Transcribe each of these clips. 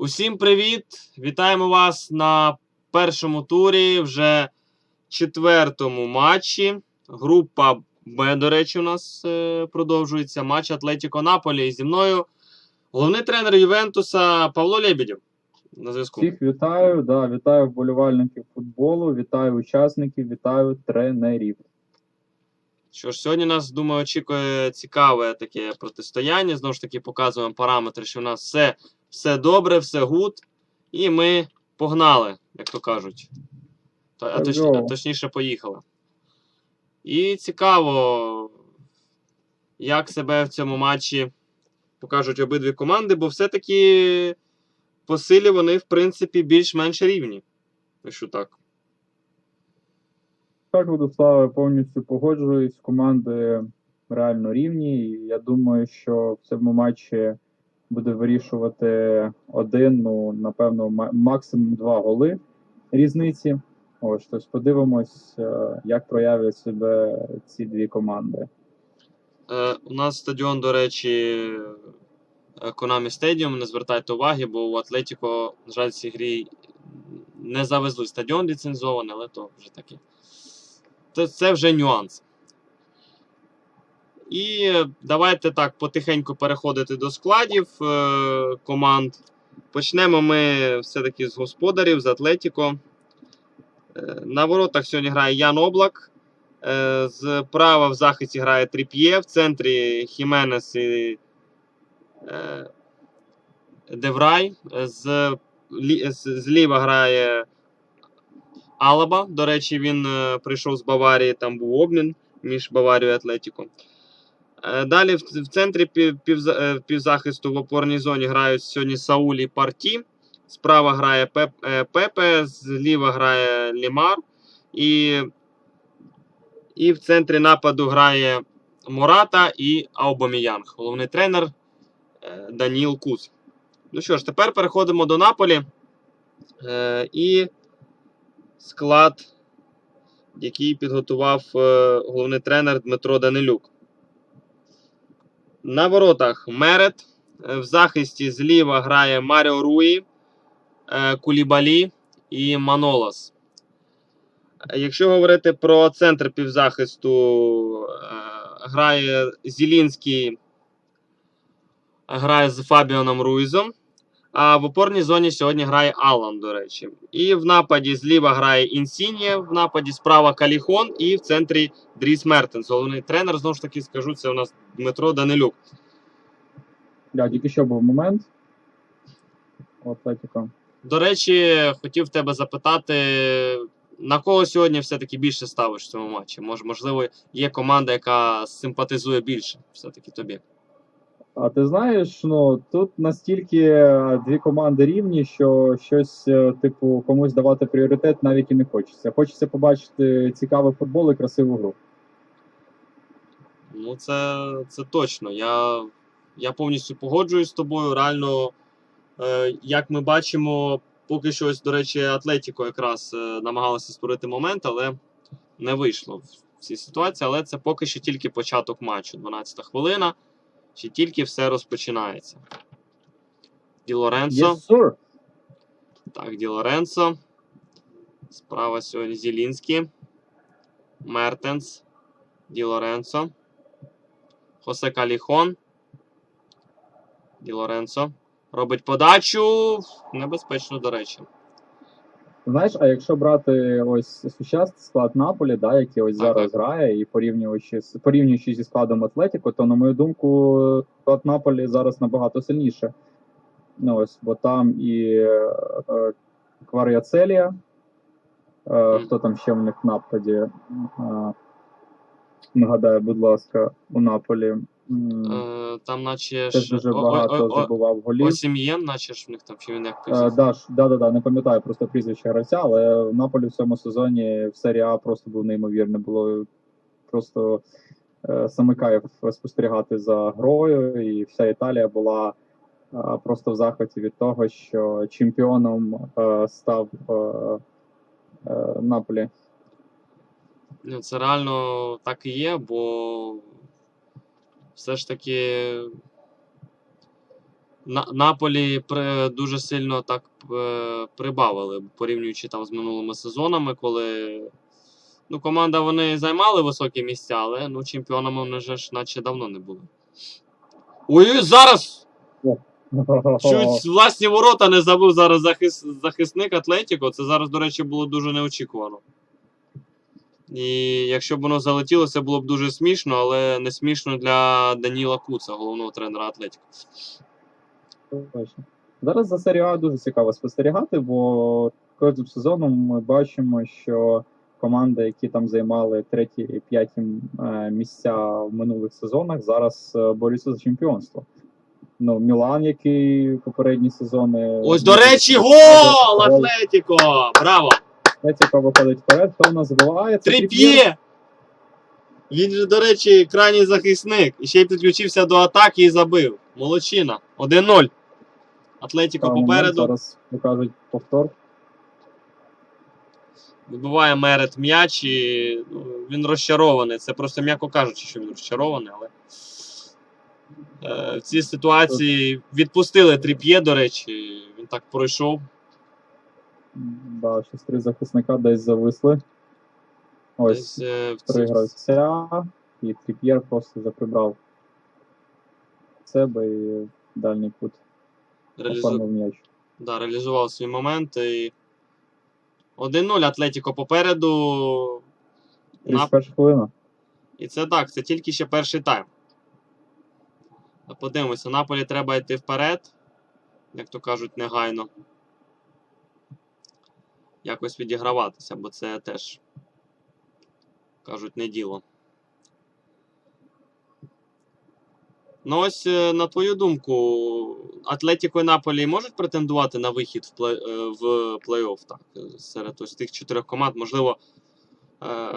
Усім привіт! Вітаємо вас на першому турі, вже четвертому матчі. Група Б, до речі, у нас е, продовжується матч Атлетіко Наполі. І зі мною головний тренер Ювентуса Павло Лебедєв. На зв'язку. Всіх вітаю, да, вітаю вболівальників футболу, вітаю учасників, вітаю тренерів. Що ж, сьогодні нас, думаю, очікує цікаве таке протистояння. Знову ж таки, показуємо параметри, що у нас все, все добре, все гуд. І ми погнали, як то кажуть. А, точ, а точніше, поїхали. І цікаво, як себе в цьому матчі покажуть обидві команди, бо все-таки по силі вони, в принципі, більш-менш рівні. Якщо так. Так, Владиславе, повністю погоджуюсь. Команди реально рівні. І я думаю, що в цьому матчі буде вирішувати один, ну, напевно, максимум два голи різниці. Ось, тобто подивимось, е, як проявлять себе ці дві команди. Е, у нас стадіон, до речі, Konami Stadium, не звертайте уваги, бо у Атлетіко, на жаль, цій грі не завезли стадіон ліцензований, але то вже таке. То це вже нюанс. І давайте так потихеньку переходити до складів е, команд. Почнемо ми все-таки з господарів, з Атлетіко. Е, на воротах сьогодні грає Ян Облак. Е, Зправа в захисті грає Тріп'є, в центрі Хіменес і е, Деврай. З, лі- з- зліва грає Алаба. До речі, він е, прийшов з Баварії, там був обмін між Баварією і Атлетіко. Е, Далі в, центрі е, півзахисту в опорній зоні грають сьогодні Саулі Парті. Справа грає е, Пепе, зліва грає Лімар. І і в центрі нападу грає Мората і Аубаміянг. Головний тренер Даніл Куц. Ну що ж, тепер переходимо до Наполі. І склад, який підготував головний тренер Дмитро Данилюк. На воротах Мерет. Е, В захисті зліва грає Маріо Руї, е, Кулібалі і Манолас. Якщо говорити про центр півзахисту, е, грає Зілінський, грає з Фабіоном Руїзом. А в опорній зоні сьогодні грає Аллан, до речі. І в нападі зліва грає Інсінія, в нападі справа Каліхон і в центрі Дріс Мертенс. Головний тренер, знову ж таки, скажу, це у нас Дмитро Данилюк. Да, тільки що був момент. у Атлетіко. До речі, хотів тебе запитати, на кого сьогодні все-таки більше ставиш в цьому матчі? Мож, можливо, є команда, яка симпатизує більше все-таки тобі. А ти знаєш, ну тут настільки е, дві команди рівні, що щось, е, типу, комусь давати пріоритет навіть і не хочеться. Хочеться побачити цікавий футбол і красиву гру. Ну, це, це точно. Я, я повністю погоджуюсь з тобою. Реально, е, як ми бачимо, поки що, ось, до речі, Атлетіко якраз е, намагалося створити момент, але не вийшло в цій ситуації. Але це поки що тільки початок матчу. 12 хвилина. Ще тільки все розпочинається. Ді Лоренцо. Yes, sir. Так, Ді Лоренцо. Справа сьогодні Зілінський. Мертенс. Ді Лоренцо. Хосе Каліхон. Ді Лоренцо. Робить подачу. Небезпечно, до речі. Знаєш, а якщо брати ось сучасний склад Наполі, да, який ось зараз грає, і порівнюючи порівнюючи зі складом Атлетіко, то на мою думку, склад Наполі зараз набагато сильніше. Ну ось, бо там і е, е, Кваріацелія, е, хто там ще в них в нападі? Е, нагадаю, будь ласка, у Наполі. Е, там, наче Теж ж. дуже багато забував голів. Осім'єн, наче ж в них там чи він як Е, да, ж- да, да, да, не пам'ятаю просто прізвище гравця, але в Наполі в цьому сезоні в серії А просто був неймовірний. Було просто е, саме кайф спостерігати за грою, і вся Італія була е, просто в захваті від того, що чемпіоном е, став е, е, Наполі. Ну, Це реально так і є, бо все ж таки На, Наполі при, дуже сильно так е, прибавили, порівнюючи там з минулими сезонами, коли ну, команда вони займали високі місця, але ну, чемпіонами вони ж наче давно не були. Ой, зараз! Чуть власні ворота не забив зараз захис, захисник Атлетіко. Це зараз, до речі, було дуже неочікувано. І якщо б воно залетіло, це було б дуже смішно, але не смішно для Даніла Куца, головного тренера Атлетіко. Точно. Зараз за серію А дуже цікаво спостерігати, бо кожним сезоном ми бачимо, що команди, які там займали треті і п'яті е, місця в минулих сезонах, зараз е, борються за чемпіонство. Ну, Мілан, який попередні сезони. Ось, до речі, гол Атлетіко! Браво! Атлетіко виходить вперед, хто в нас забиває? Це Тріп'є! Він же, до речі, крайній захисник. І ще й підключився до атаки і забив. Молодчина. 1-0. Атлетіко попереду. Зараз покажуть повтор. Вибиває Мерет м'яч і ну, він розчарований. Це просто м'яко кажучи, що він розчарований, але е, в цій ситуації відпустили тріп'є, до речі, він так пройшов. Да, щось три захисника десь зависли. Ось Десь, е, в три цій- гравця, і Тріп'єр просто заприбрав себе і в дальній кут реалізу- оформив м'яч. да, реалізував свій момент. І... 1-0 Атлетіко попереду. На 31 хвилина. І це так, це тільки ще перший тайм. Подивимося, Наполі треба йти вперед, як то кажуть, негайно. Якось відіграватися, бо це теж, кажуть, не діло. Ну ось, е, на твою думку, Атлетіко і Наполі можуть претендувати на вихід в, плей, е, в плей-офф так, серед ось тих чотирьох команд. Можливо, е,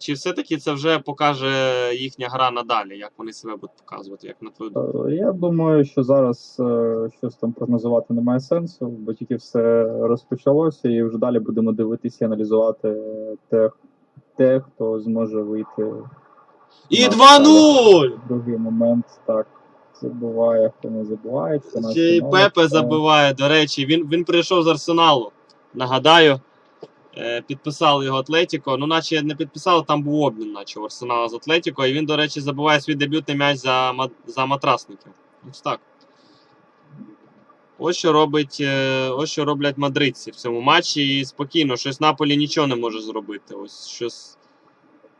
чи все-таки це вже покаже їхня гра надалі, як вони себе будуть показувати, як на твою думку? Е, Я думаю, що зараз е, щось там прогнозувати немає сенсу, бо тільки все розпочалося, і вже далі будемо дивитися і аналізувати те, те хто зможе вийти. І на 2-0! Другий момент так забуває, хто не забуває. Ще й. Пепе Це- забиває. До речі, він, він прийшов з Арсеналу. Нагадаю, е, підписали його Атлетіко. Ну, наче не підписали, там був обмін, наче у Арсенала з Атлетіко. І він, до речі, забиває свій дебютний м'яч за, за матрасників. Ось так. Ось що робить, е, ось що роблять мадридці в цьому матчі. І спокійно, щось Наполі нічого не може зробити. Ось щось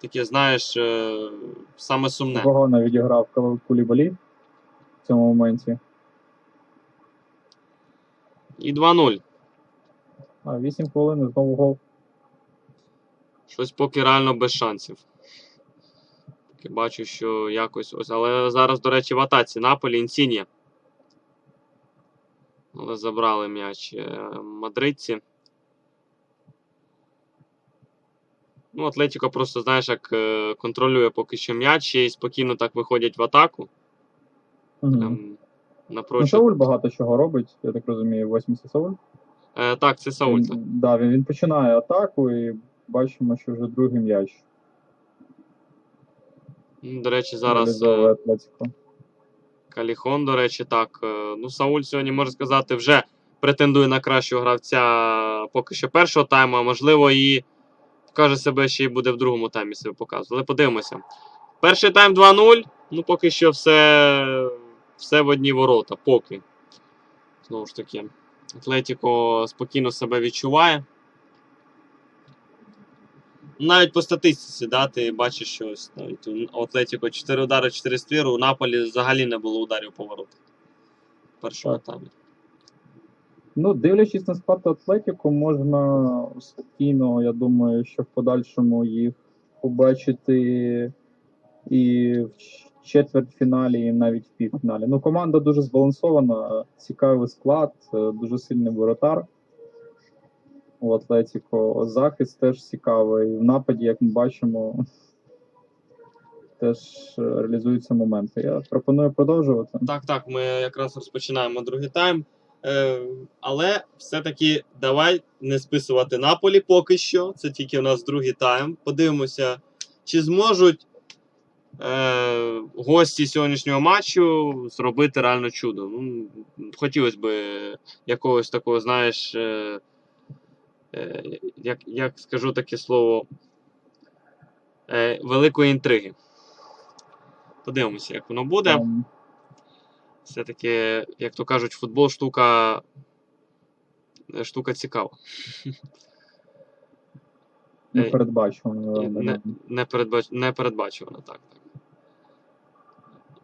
таке, знаєш, е, саме сумне. Погано відіграв Кулібалі в цьому моменті. І 2-0. А 8 хвилин і знову гол. Щось поки реально без шансів. Поки бачу, що якось ось. Але зараз, до речі, в атаці Наполі Інсінія. Але забрали м'яч е, мадридці. Ну, Атлетіко просто, знаєш, як е, контролює поки що м'яч і спокійно так виходять в атаку. Угу. Там, Ну. Сауль багато чого робить, я так розумію, 80 Сауль. Е, так, це Сауль. так. Він, да, він, він починає атаку і бачимо, що вже другий м'яч. До речі, зараз. реалізовує е, Атлетико. Каліхон, до речі, так. Е, Ну, Сауль сьогодні, можна сказати, вже претендує на кращого гравця поки що першого тайму, а можливо, і покаже себе ще й буде в другому таймі себе показувати. Але подивимося. Перший тайм 2-0. Ну, поки що все, все в одні ворота. Поки. Знову ж таки, Атлетіко спокійно себе відчуває. Навіть по статистиці, да, ти бачиш, що ось навіть у Атлетіко 4 удари, 4 ствіру, у Наполі взагалі не було ударів по воротах. Першого Так. Ну, дивлячись на склад Атлетіко, можна спокійно, я думаю, що в подальшому їх побачити і в четвертьфіналі, і навіть в півфіналі. Ну, команда дуже збалансована, цікавий склад, е, дуже сильний воротар. У Атлетіко захист теж цікавий. В нападі, як ми бачимо, теж е, реалізуються моменти. Я пропоную продовжувати. Так, так, ми якраз розпочинаємо другий тайм. Е, але все-таки давай не списувати Наполі поки що. Це тільки у нас другий тайм. Подивимося, чи зможуть е, гості сьогоднішнього матчу зробити реально чудо. Ну, хотілося б якогось такого, знаєш, е, е, як, як скажу таке слово, е, великої інтриги. Подивимося, як воно буде. Все-таки, як то кажуть, футбол штука, е, штука цікава. Не Е, не- Не, передбач... так, так.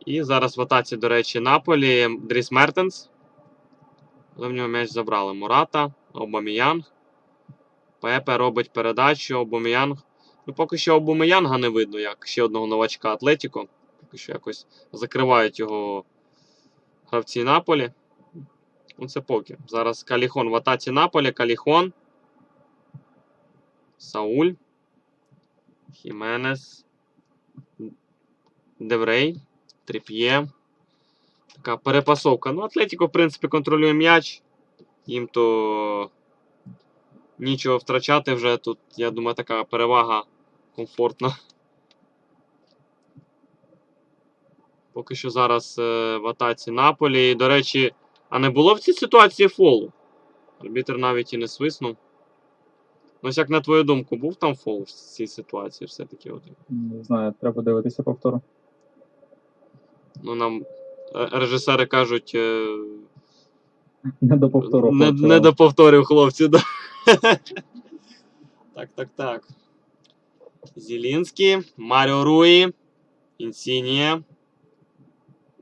І зараз в атаці, до речі, Наполі Дріс Мертенс. Але в нього м'яч забрали. Мурата, Обаміянг. Пепе робить передачу, Обаміянг. Ну, поки що Обаміянга не видно, як ще одного новачка Атлетіко. Поки що якось закривають його гравці Наполі. Ну, це поки. Зараз Каліхон в атаці Наполі. Каліхон. Сауль. Хіменес. Деврей. Тріп'є. Така перепасовка. Ну, Атлетіко, в принципі, контролює м'яч. Їм то нічого втрачати вже. Тут, я думаю, така перевага комфортна. Поки що зараз е, в атаці Наполі. І, до речі, а не було в цій ситуації фолу? Арбітр навіть і не свиснув. Ну, ось як на твою думку, був там фол в цій ситуації все-таки? От, Не знаю, треба дивитися повтор. ну, нам е, режисери кажуть. Е, Не до повтору. Не, хлопці. не до повторів, хлопці. Да. так, так, так. Зілінський, Маріо Руї, Інсінія.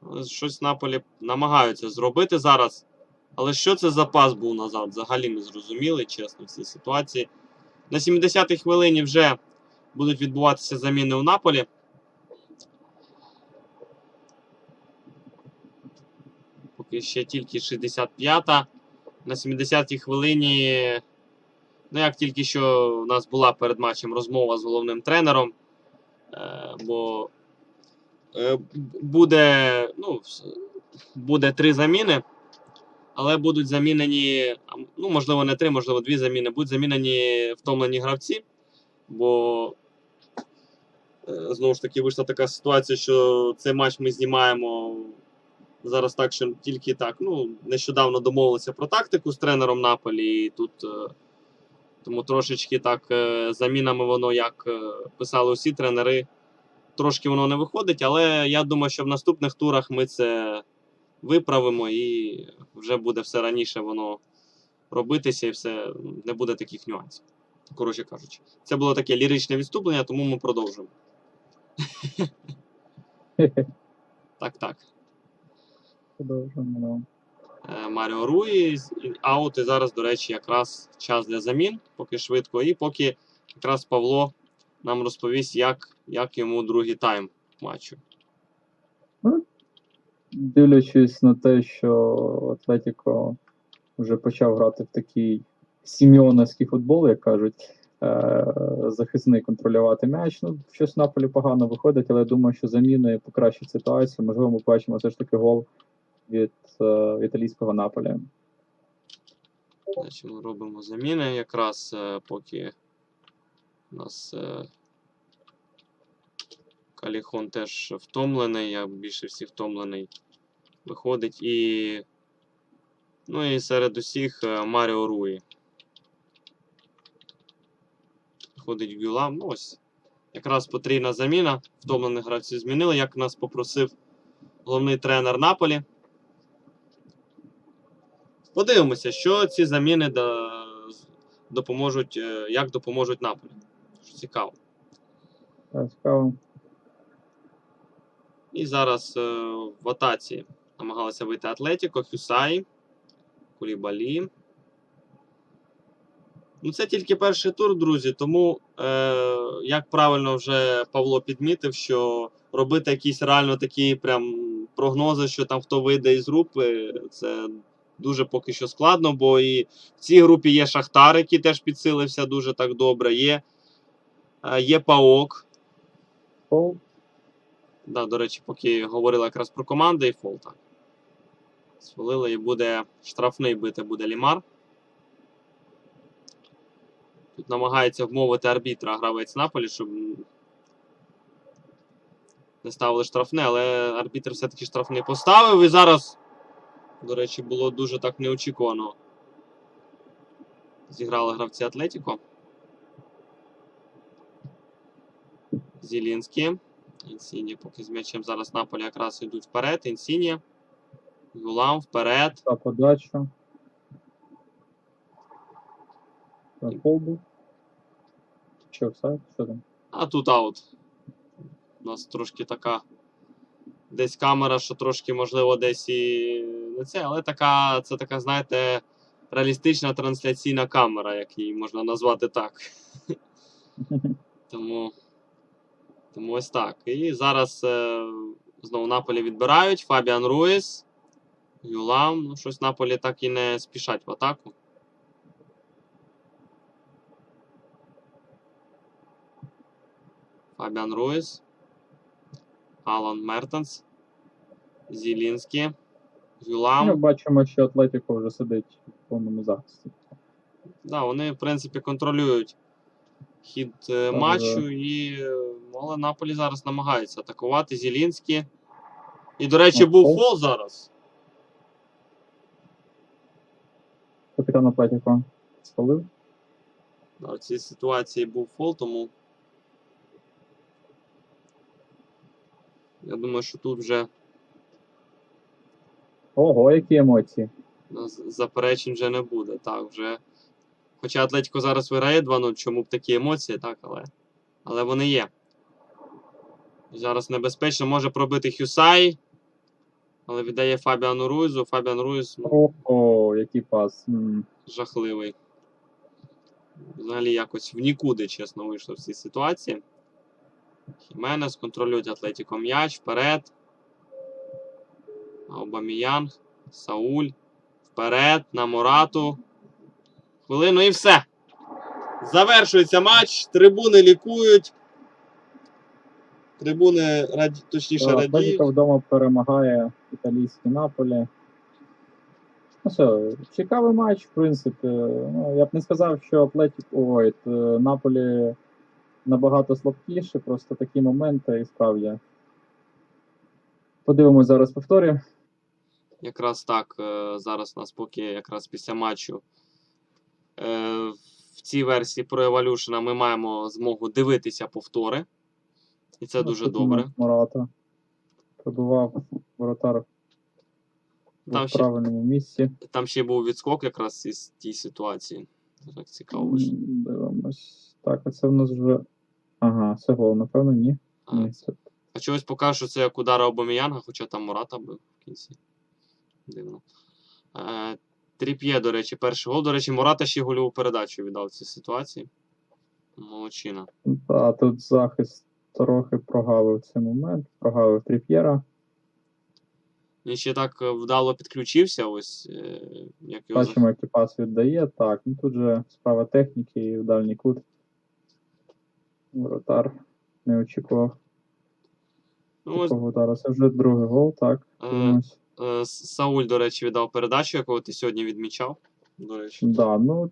Ну, Щось Наполі намагаються зробити зараз. Але що це за пас був назад? Взагалі не зрозуміли, чесно, в цій ситуації. На 70-й хвилині вже будуть відбуватися заміни у Наполі. Поки ще тільки 65-та. На 70-й хвилині. Ну, як тільки що у нас була перед матчем розмова з головним тренером. Е, бо е, буде, ну, буде три заміни, але будуть замінені, ну, можливо, не три, можливо, дві заміни. Будуть замінені втомлені гравці. Бо е, знову ж таки вийшла така ситуація, що цей матч ми знімаємо зараз так, що тільки так. Ну, нещодавно домовилися про тактику з тренером Наполі. І тут е, тому трошечки так е, замінами воно, як писали усі тренери, трошки воно не виходить. Але я думаю, що в наступних турах ми це виправимо і вже буде все раніше воно робитися, і все не буде таких нюансів. Коротше кажучи, це було таке ліричне відступлення, тому ми продовжимо. Так, так. Продовжуємо. Е, Маріо Руї аут. І зараз, до речі, якраз час для замін, поки швидко. І поки якраз Павло нам розповість, як, як йому другий тайм матчу. Дивлячись на те, що Атлетіко вже почав грати в такий сіміоновський футбол, як кажуть, е, захисний контролювати м'яч. Ну, щось Наполі погано виходить, але я думаю, що заміною покращить ситуацію. Можливо, ми бачимо все ж таки гол від е, італійського Наполі. Значить, ми робимо заміни якраз е, поки у нас Каліхон теж втомлений, я більше всіх втомлений виходить. І, ну і серед усіх е, Маріо Руї. Виходить Гюлам. Ну ось. Якраз потрійна заміна. Втомлених гравців змінили, як нас попросив головний тренер Наполі. Подивимося, що ці заміни допоможуть, е, як допоможуть Наполі. Цікаво. Цікаво. І зараз е, в атаці намагалися вийти Атлетіко, Хюсай, Кулібалі. Ну, це тільки перший тур, друзі. Тому, е, як правильно вже Павло підмітив, що робити якісь реально такі прям прогнози, що там хто вийде із групи, це дуже поки що складно, бо і в цій групі є Шахтар, який теж підсилився дуже так добре. Є, е, є Паок, Фол. Да, до речі, поки говорили якраз про команди і фол, так. Свалили і буде штрафний бити буде Лімар. Тут намагається вмовити арбітра гравець Наполі, щоб не ставили штрафне, але арбітр все-таки штрафний поставив. І зараз, до речі, було дуже так неочікувано. Зіграли гравці Атлетіко. Зілінський. Інсіні, поки з м'ячем зараз Наполі якраз йдуть вперед. Інсіні. Гулам вперед. Та подача. Та Фол був. Чи офсайд? Що там? А тут аут. У нас трошки така. Десь камера, що трошки, можливо, десь і не це, але така, це така, знаєте, реалістична трансляційна камера, як її можна назвати так. Тому, тому ось так. І зараз е, знову Наполі відбирають. Фабіан Руїс. Юлам. Ну, щось Наполі так і не спішать в атаку. Фабіан Руїс. Алан Мертенс. Зілінський. Ми бачимо, що Атлетіко вже сидить в повному захисті. Да, вони, в принципі, контролюють хід е, Так, матчу, і е, але Наполі зараз намагається атакувати Зілінський. І, до речі, Ну, був фол. фол зараз. Капітан Атлетіко спалив. В цій ситуації був фол, тому. Я думаю, що тут вже Ого, які емоції. у заперечень вже не буде. Так, вже. Хоча Атлетіко зараз виграє 2-0, чому б такі емоції, так, але. Але вони є. Зараз небезпечно може пробити Хюсай. Але віддає Фабіану Руйзу. Фабіан Руйз ну, Ого, який пас. Жахливий. Взагалі якось в нікуди, чесно, вийшло в цій ситуації. Хіменес контролюють Атлетіко м'яч вперед. Аубаміянг, Сауль. Вперед на Морату. Хвилину і все. Завершується матч. Трибуни лікують. Трибуни раді... точніше радіють. Атлетіко вдома перемагає італійський Наполі. Ну що, цікавий матч, в принципі. Ну, я б не сказав, що Атлетік, ой, т- Наполі набагато слабкіше, просто такі моменти і справді. Подивимось зараз повторі. Якраз так. е, Зараз у нас поки якраз після матчу. е, В цій версії про Evolution ми маємо змогу дивитися повтори. І це дуже добре. момент Пробував воротар Там в ще- правильному місці. Там ще був відскок якраз із тій ситуації. Так цікаво. вийшло. Дивимось. Так, а це в нас вже. Ага, це гол, напевно, ні. А, Ні, це а чогось поки що це як удар Обоміянга, хоча там Мурата був в кінці. Дивно. Е, Тріп'є, до речі, перший гол. До речі, Мурата ще гольову передачу віддав в цій ситуації. Молодчина. Та тут захист трохи прогавив цей момент, прогавив Тріп'єра. Він ще так е, вдало підключився, ось е, як його. Бачимо, який пас віддає. Так, ну тут же справа техніки і в дальній кут. Воротар не очікував Ну, ось, такого. Це вже другий гол, так. Е, е, Сауль, до речі, віддав передачу, яку ти сьогодні відмічав. До речі. Да, ну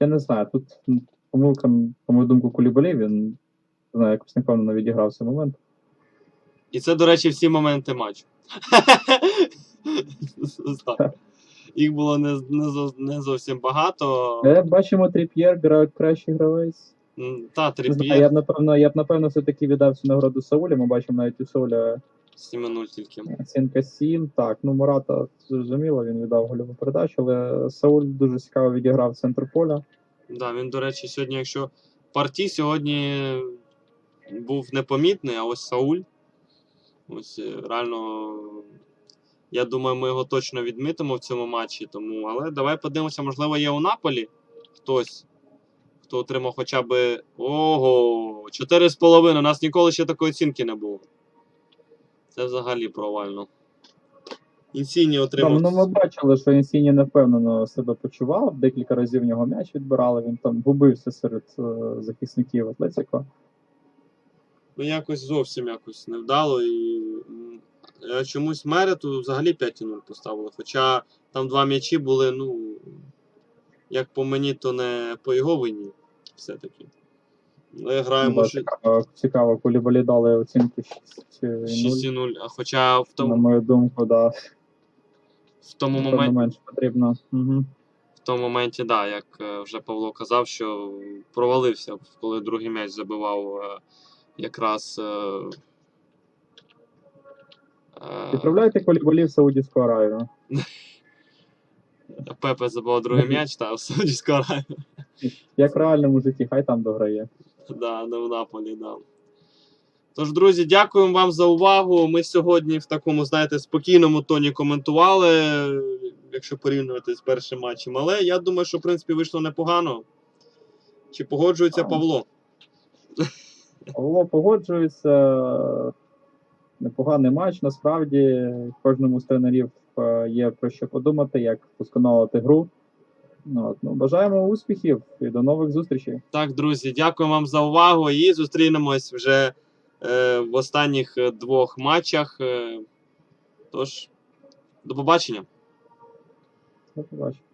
я не знаю. Тут помилка, по мою думку, Кулібалі, він не знаю, якось непевно відіграв цей момент. І це, до речі, всі моменти матчу. Їх було не, не, не зовсім багато. Е, бачимо, Тріп'єр гра, кращий гравець. Та, знаю, я б напевно, я б напевно все-таки віддав цю нагороду Саулі. Ми бачимо навіть у Сауля 7-0 тільки. оцінка 7. Так, ну Мурата зрозуміло, він віддав гольову передачу, але Сауль дуже цікаво відіграв центр поля. Да, він, до речі, сьогодні, якщо партій сьогодні був непомітний, а ось Сауль. Ось е, реально. Я думаю, ми його точно відмітимо в цьому матчі. Тому, але давай подивимося, можливо, є у Наполі хтось, хто отримав хоча б. Ого! 4,5. У нас ніколи ще такої оцінки не було. Це взагалі провально. Інсіні отримав. ну, ми бачили, що Інсіні невпевнено себе почував. Декілька разів в нього м'яч відбирали. Він там губився серед е, захисників Атлетіко. Ну, якось зовсім якось невдало. І чомусь Мерету взагалі 5-0 поставили. Хоча там два м'ячі були, ну, як по мені, то не по його вині все-таки. Ми граємо Ну, цікаво, цікаво, Кулібалі дали оцінки 6-0. 6-0, а хоча в тому. На мою думку, да, в тому моменті. менше потрібно. Угу. в тому моменті, да, як е, вже Павло казав, що провалився, коли другий м'яч забивав е, якраз. е, е, Відправляйте Кулібалі в Саудівську Аравію. Пепе забивав другий м'яч, та в Саудівську Аравію. Як в реальному житті, хай там дограє. Да, не в Наполі, да. Тож, друзі, дякуємо вам за увагу. Ми сьогодні в такому, знаєте, спокійному тоні коментували, якщо порівнювати з першим матчем. Але я думаю, що в принципі вийшло непогано. Чи погоджується. Павло? Павло погоджується. Непоганий матч. Насправді кожному з тренерів е, є про що подумати, як вдосконалити гру. Ну, от, ну, бажаємо успіхів і до нових зустрічей. Так, друзі, дякую вам за увагу і зустрінемось вже е, в останніх двох матчах. Е, тож, до побачення. До побачення.